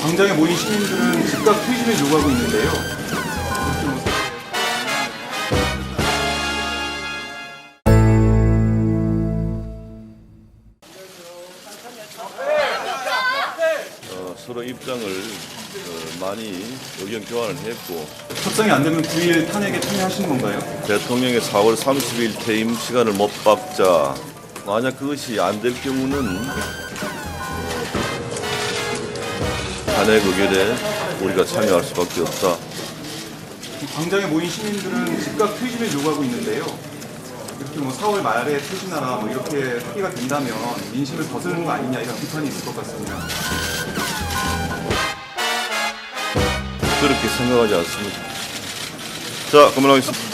광장에 모인 시민들은 즉각 퇴진을 요구하고 있는데요. 어, 서로 입장을 어, 많이 의견 교환을 했고 협상이 안 되면 9일 탄핵에 참여하시는 건가요? 대통령의 4월 30일 퇴임 시간을 못 박자 만약 그것이 안 될 경우는 탄핵 의결에 우리가 참여할 수밖에 없다. 광장에 모인 시민들은 즉각 퇴진을 요구하고 있는데요. 이렇게 뭐 4월 말에 퇴진하라 뭐 이렇게 합의가 된다면 민심을 거스르는 거 아니냐 이런 비판이 있을 것 같습니다. 그렇게 생각하지 않습니다. 자, 그만하겠습니다.